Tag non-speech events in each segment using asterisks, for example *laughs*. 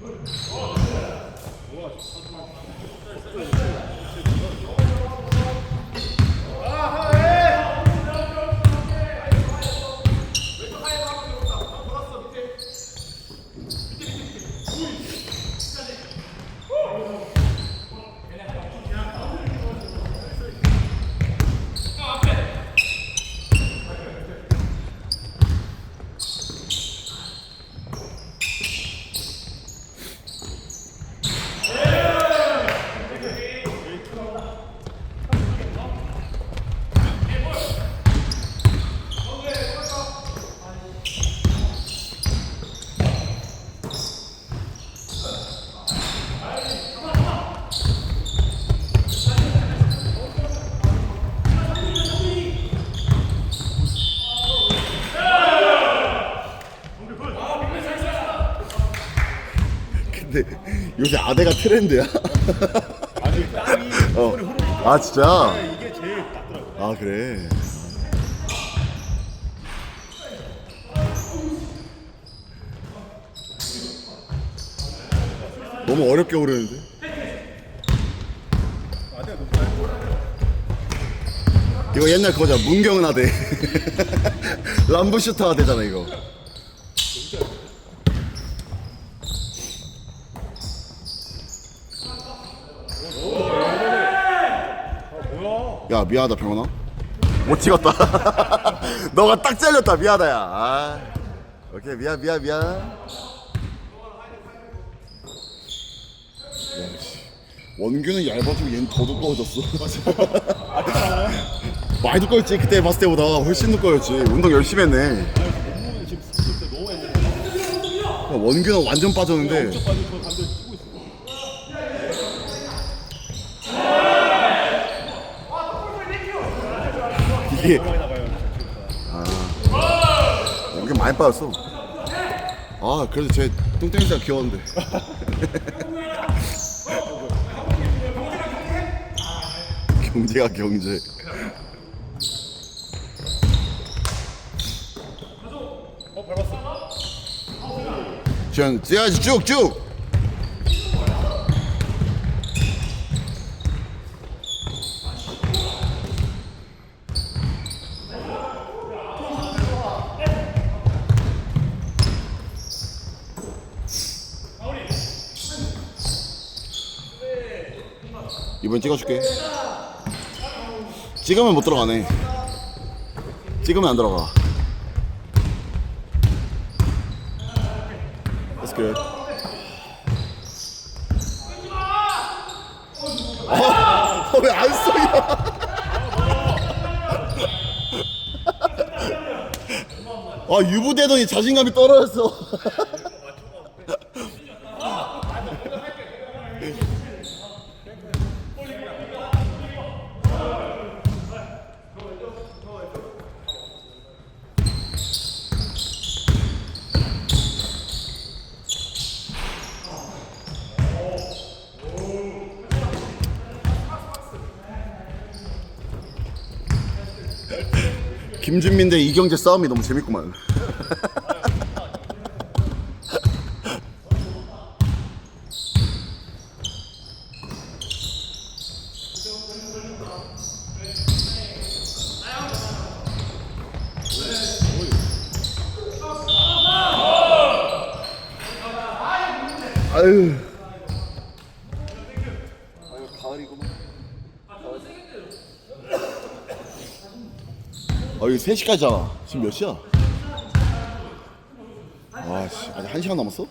Ось. 근데 요새 아대가 트렌드야. 아니 땅이 어. 아 진짜? 이게 제일 낫더라고. 아 그래. 너무 어렵게 오르는데? 이거 옛날 그거잖아 문경은 하대 *laughs* 람부슈터 하대잖아 이거 야? 야 미안하다 병원아. 못 찍었다. *laughs* 너가 딱 잘렸다 미안하다 야. 아, 오케이 미안 미안 미안. 야, 씨. 원규는 얇아지고 얘는 더 두꺼워졌어. *laughs* 많이 두꺼웠지 그때 봤을 때보다. 훨씬 두꺼웠지. 운동 열심히 했네. 지금 진짜 너무 했는데. 야, 원규는 완전 빠졌는데 엄청 빠지고 그 감독 뛰고 있어. 이게 나가요. 원규 많이 빠졌어 아 그래도 제 뚱땡이가 귀여웠는데 *laughs* 경제가 경제. 전 뛰어야지 쭉쭉 이번 찍어줄게 찍으면 못 들어가네 찍으면 안 들어가 That's good. 어, 왜안 쏘냐? *laughs* 아 유부대더니 자신감이 떨어졌어. *laughs* 김준민 대 이경재 싸움이 너무 재밌구만. 아유 가을이구만. 아 여기 3시까지잖아 지금 몇 시야? 아 씨 아직 1시간 남았어?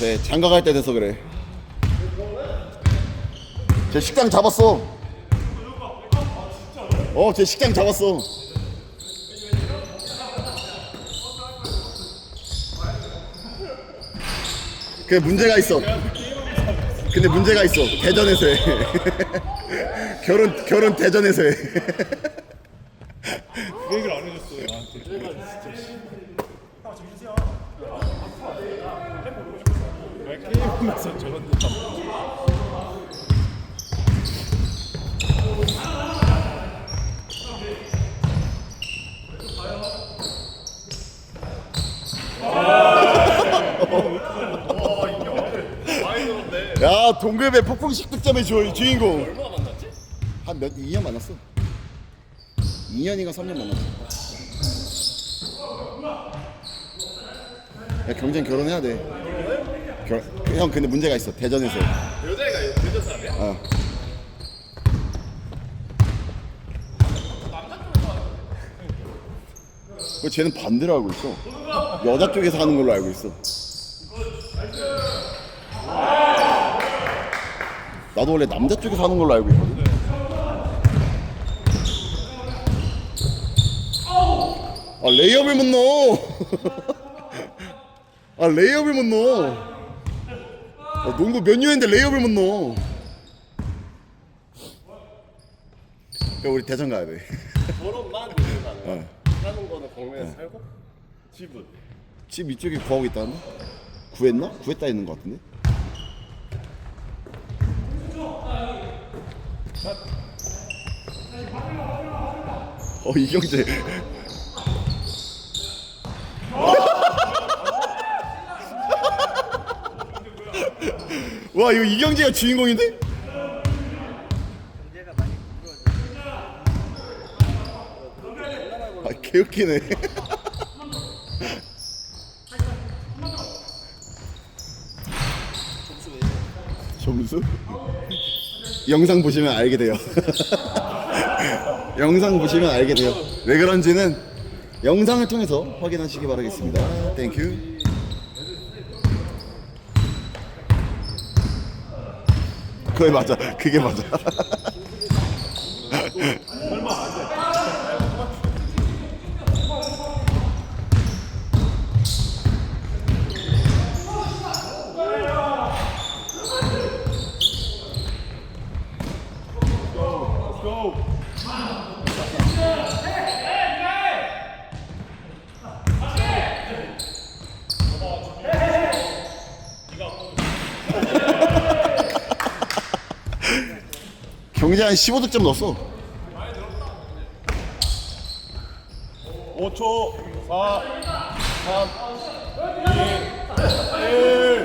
쟤 장가 갈 때 돼서 그래 쟤 식당 잡았어 어 쟤 식당 잡았어 그 문제가 있어 근데 문제가 있어. 대전에서 해. *laughs* 결혼 결혼 대전에서 해. 그 얘기를 안 해줬어요. 나한테. 게임하면서 저런데. 야 동급의 폭풍 식 득점의 주, 주인공? 한몇 2년 만났어. 2년인가 3년 만났어. 야 경쟁 결혼해야 돼형 근데 문제가 있어. 대전에서. 여자애가 여자 사람이야? 어. 그 쟤는 반대로 알고 있어. 여자 쪽에서 하는 걸로 알고 있어. 나도 원래 남자 쪽에서 하는 걸로 알고 있거든 레이업을 못 넣어 아 레이업을 못 넣어 아, 농구 몇 년인데 레이업을 못 넣어 야 우리 대전 가야 돼 거야. *laughs* 어. 사는 거는 경매에서 살고 집은 집 이쪽에 구하고 있다는데? 구했나? 구했다 있는 것 같은데? 어 이경재 와 이거 이경재가 주인공인데? 아 개웃기네 *laughs* 점수? 영상 보시면 알게 돼요. *laughs* 영상 보시면 알게 돼요. 왜 그런지는 영상을 통해서 확인하시기 바라겠습니다. 땡큐. 그게 맞아. 그게 맞아. 경제 한 15득점 넣었어. 5초 4 3 2 1